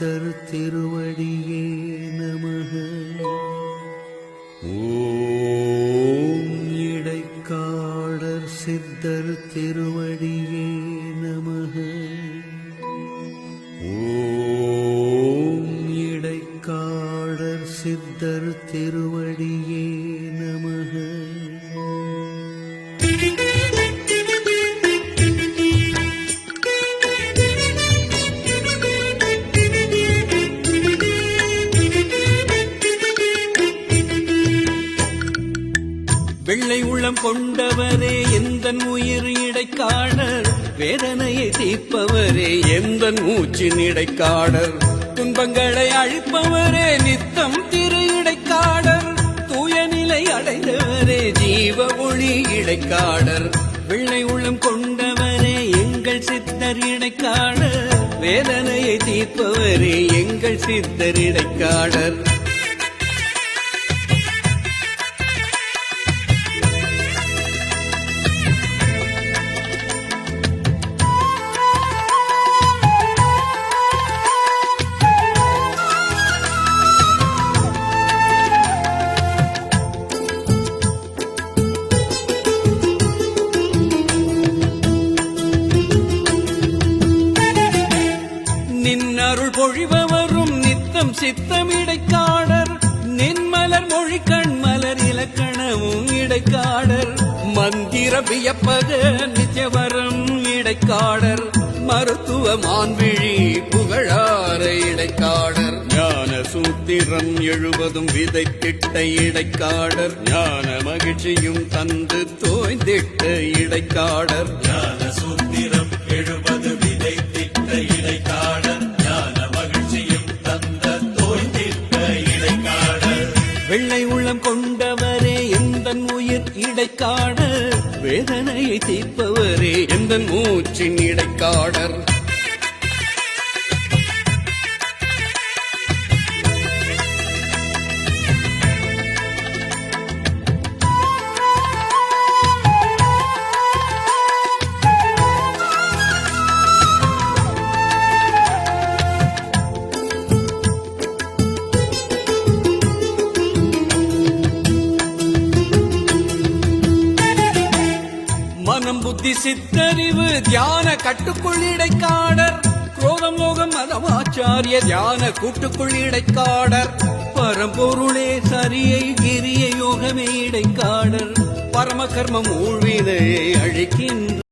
கர்த்தர் திருவடியே நமக. ஓம் இடைக்காடர் சித்தர் திருவடியே நமக. ஓம் இடைக்காடர் சித்தர் திருவடியே நமக. வெள்ளை உள்ளம் கொண்டவரே எந்த உயிர் இடைக்காடர் வேதனையை தீர்ப்பவரே எந்த மூச்சின் இடைக்காடர் துன்பங்களை அழிப்பவரே நித்தம் திரு இடைக்காடர் தூய நிலை அடைந்தவரே ஜீவ ஒளி இடைக்காடர் வெள்ளை உள்ளம் கொண்டவரே எங்கள் சித்தர் இடைக்காடர் வேதனையை தீர்ப்பவரே எங்கள் சித்தர் இடைக்காடர் பொழிபவரும் நித்தம் சித்தம் இடைக்காடர் நின்மலர் மொழி கண்மலர் இலக்கணமும் இடைக்காடர். மந்திர வியப்பக நிஜவரம் இடைக்காடர். மருத்துவ மான்விழி புகழார இடைக்காடர். ஞான சூத்திரம் எழுவதும் விதைத்திட்ட இடைக்காடர். ஞான மகிழ்ச்சியும் தந்து தோய்ந்திட்ட இடைக்காடர். ஞான சூத்திரம் வெள்ளை உள்ளம் கொண்டவரே எந்த உயிர் இடைக்காடர் வேதனையை தீர்ப்பவரே எந்த மூச்சின் இடைக்காடர் மனம் புத்தி சித்தறிவு தியான கட்டுக்குள் இடைக்காடர் குரோதம் லோகம் மதமாச்சாரிய தியான கூட்டுக்குள் இடைக்காடர் பரம்பொருளே சரியை கிரிய யோகமே இடைக்காடர். பரம கர்மம் ஊழ்வினையை அழிக்கின்ற